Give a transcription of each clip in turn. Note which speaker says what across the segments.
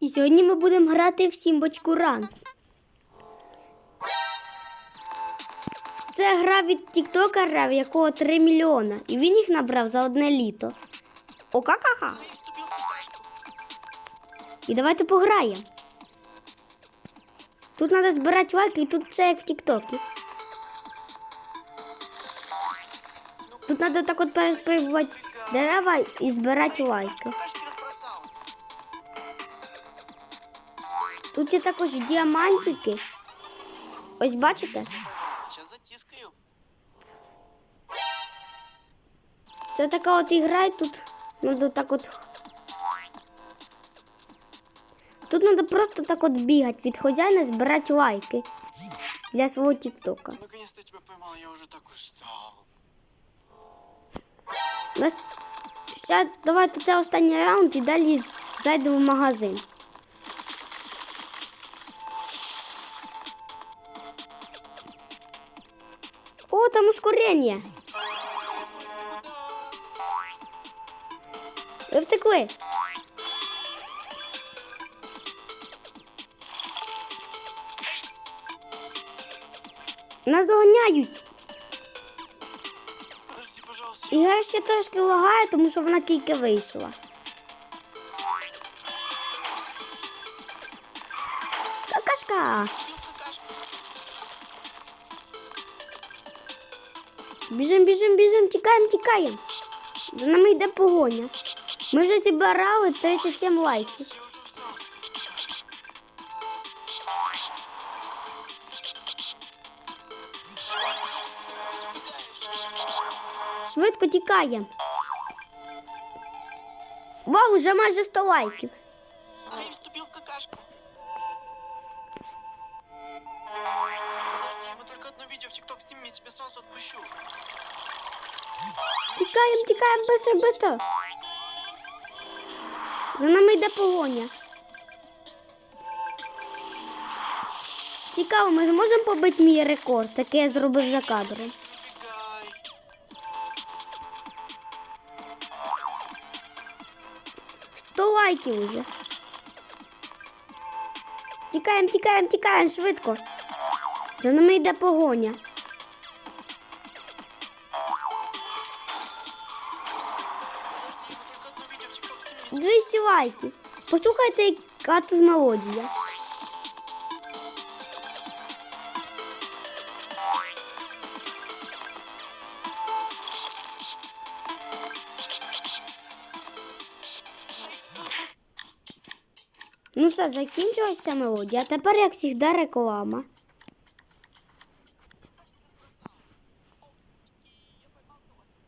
Speaker 1: І сьогодні ми будемо грати в Сімбочку Ран. Це гра від тіктокера, в якого 3 мільйона. І він їх набрав за одне літо. О, ка-ка-ка.
Speaker 2: Я вступил в какашку.
Speaker 1: І давайте пограємо. Тут треба збирати лайки, і тут все як в Тіктокі. Тут треба так от перепригувати дерева і збирати лайки. Тут є також діамантики. Ось бачите?
Speaker 2: Сейчас затискаю.
Speaker 1: Це така от ігра, і тут треба так от. Тут треба просто так от бігати від хазяїна, збирати лайки для свого тіктока.
Speaker 2: Наконец-то я тебя поймал, я уже так устал.
Speaker 1: Нас... Зараз давайте це останній раунд і далі з- зайдемо в магазин. Там ускорення. Ви втекли. Нас доганяють. Ігра ще трошки лагає, тому що вона тільки вийшла. Какашка! Біжим, біжим, біжим, тікаємо, тікаємо. За нами йде погоня. Ми вже зібрали 37 лайків. Швидко тікаємо. Вау, вже майже 100 лайків. Тікаємо, тікаємо, швидко, швидко. За нами йде погоня. Цікаво, ми зможемо побити мій рекорд, який я зробив за кадром. 100 лайків уже. Тікаємо, тікаємо, тікаємо швидко. За нами йде погоня. 200 лайків. Послухайте, яка тут мелодія. Ну все, закінчилася мелодія. А тепер, як завжди, реклама.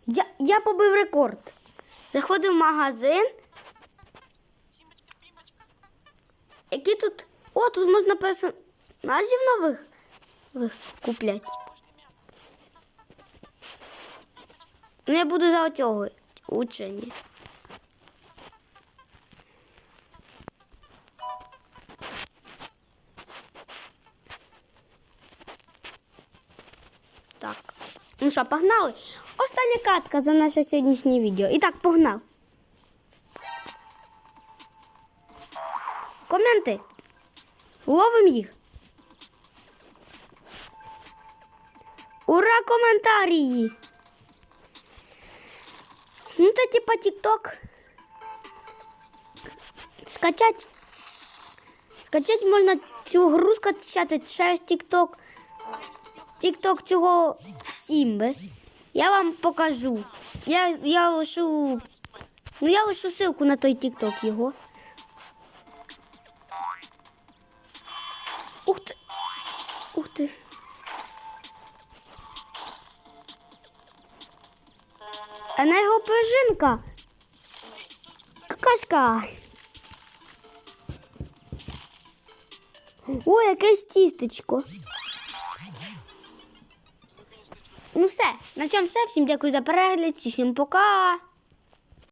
Speaker 1: Я, я побив рекорд. Заходив в магазин. Які тут. О, тут можна персонажів нових купляти. Ну, я буду за оцього учені. Так. Ну що, погнали? Остання катка за наше сьогоднішнє відео. І так, погнав. Коменти. Ловим їх. Ура, коментарі! Ну, це типа TikTok. Скачать. Скачать можна цю гру скачати через TikTok. TikTok цього Сімби. Я вам покажу. Я, я лишу. Ну, я лишу ссылку на той TikTok його. Ух ти. Ух ти. Енергопружинка. Какашка. Ой, якесь тістечко. Ну все, на цьому все. Всім дякую за перегляд. Всім пока.